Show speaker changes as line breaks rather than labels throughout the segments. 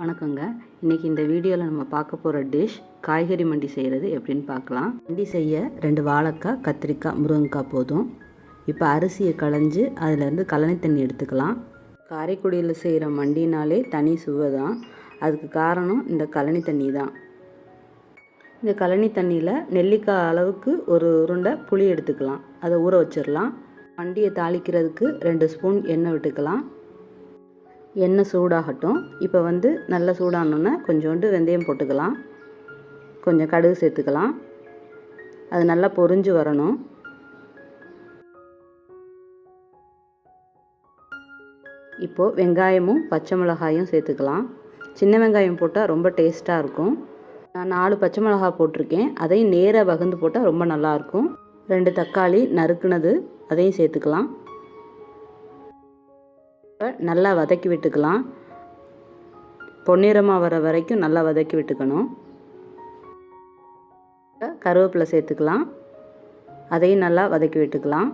வணக்கங்க. இன்றைக்கி இந்த வீடியோவில் நம்ம பார்க்க போகிற டிஷ் காய்கறி மண்டி செய்கிறது எப்படின்னு பார்க்கலாம். மண்டி செய்ய ரெண்டு வாழைக்காய் கத்திரிக்காய் முருங்கைக்காய் போதும். இப்போ அரிசியை களைஞ்சு அதிலேருந்து கழனி தண்ணி எடுத்துக்கலாம். காரைக்குடியில் செய்கிற மண்டினாலே தனி சுவை தான். அதுக்கு காரணம் இந்த கழனி தண்ணி தான். இந்த கழனி தண்ணியில் நெல்லிக்காய் அளவுக்கு ஒரு உருண்டை புளி எடுத்துக்கலாம். அதை ஊற வச்சிடலாம் மண்டியை தாளிக்கிறதுக்கு ரெண்டு ஸ்பூன் எண்ணெய் விட்டுக்கலாம். எண்ணெய் சூடாகட்டும். இப்போ வந்து நல்லா சூடானோன்னே கொஞ்சோண்டு வெந்தயம் போட்டுக்கலாம். கொஞ்சம் கடுகு சேர்த்துக்கலாம். அது நல்லா பொரிஞ்சு வரணும். இப்போது வெங்காயமும் பச்சை மிளகாயும் சேர்த்துக்கலாம். சின்ன வெங்காயம் போட்டால் ரொம்ப டேஸ்ட்டாக இருக்கும். நான் நாலு பச்சை மிளகாய் போட்டிருக்கேன். அதையும் நேராக வகுந்து போட்டால் ரொம்ப நல்லாயிருக்கும் ரெண்டு தக்காளி நறுக்குனது அதையும் சேர்த்துக்கலாம். நல்லா வதக்கி விட்டுக்கலாம். பொன்னிறமாக வர வரைக்கும் நல்லா வதக்கி விட்டுக்கணும். கருவேப்பிலை சேர்த்துக்கலாம். அதையும் நல்லா வதக்கி விட்டுக்கலாம்.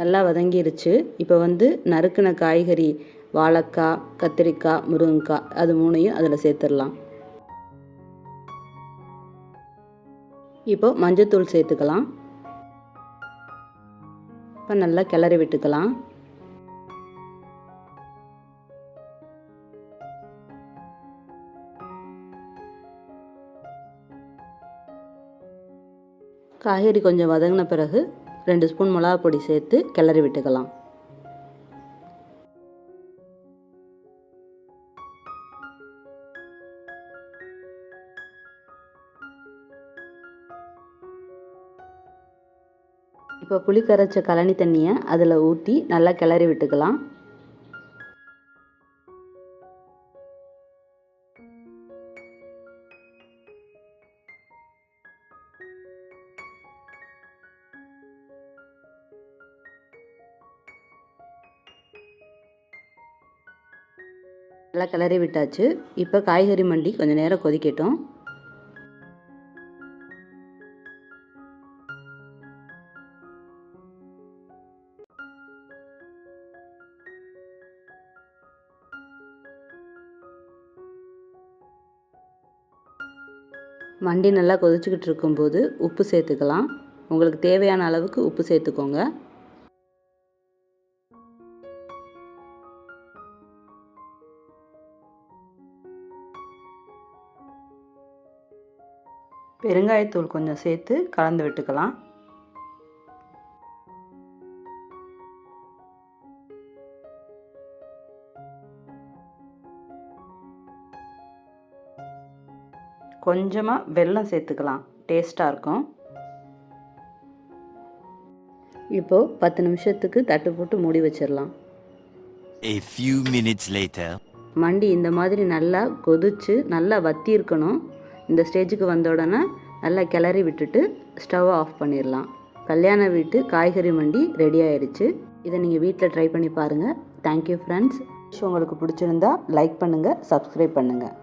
நல்லா வதங்கிருச்சு. இப்போ வந்து நறுக்கின காய்கறி வாழைக்காய் கத்திரிக்காய் முருங்கைக்காய் அது மூணையும் அதில் சேர்த்துடலாம். இப்போ மஞ்சத்தூள் சேர்த்துக்கலாம். இப்போ நல்லா கிளறி விட்டுக்கலாம். காய்கறி கொஞ்சம் வதங்கின பிறகு ரெண்டு ஸ்பூன் மிளகா பொடி சேர்த்து கிளறி விட்டுக்கலாம். இப்போ புளி கரைச்ச கழனி தண்ணியை அதில் ஊற்றி நல்லா கிளறி விட்டுக்கலாம். நல்லா கிளறி விட்டாச்சு. இப்போ காய்கறி மண்டி கொஞ்சம் நேரம் கொதிக்கட்டும். மண்டி நல்லா கொதிச்சுக்கிட்டு இருக்கும்போது உப்பு சேர்த்துக்கலாம். உங்களுக்கு தேவையான அளவுக்கு உப்பு சேர்த்துக்கோங்க. பெருங்காயத்தூள் கொஞ்சம் சேர்த்து கலந்து விட்டுக்கலாம். கொஞ்சமாக வெல்லம் சேர்த்துக்கலாம். டேஸ்ட்டாக இருக்கும். இப்போது பத்து நிமிஷத்துக்கு தட்டு போட்டு மூடி வச்சிடலாம்.
A few minutes later.
மண்டி இந்த மாதிரி நல்லா கொதிச்சு நல்லா வத்தி இருக்கணும். இந்த ஸ்டேஜுக்கு வந்த உடனே நல்லா கிளறி விட்டுட்டு ஸ்டவ்வை ஆஃப் பண்ணிடலாம். கல்யாண வீட்டு காய்கறி மண்டி ரெடி ஆயிடுச்சு. இதை நீங்கள் வீட்டில் ட்ரை பண்ணி பாருங்கள் தேங்க்யூ ஃப்ரெண்ட்ஸ் உங்களுக்கு பிடிச்சிருந்தா லைக் பண்ணுங்கள் சப்ஸ்கிரைப் பண்ணுங்கள்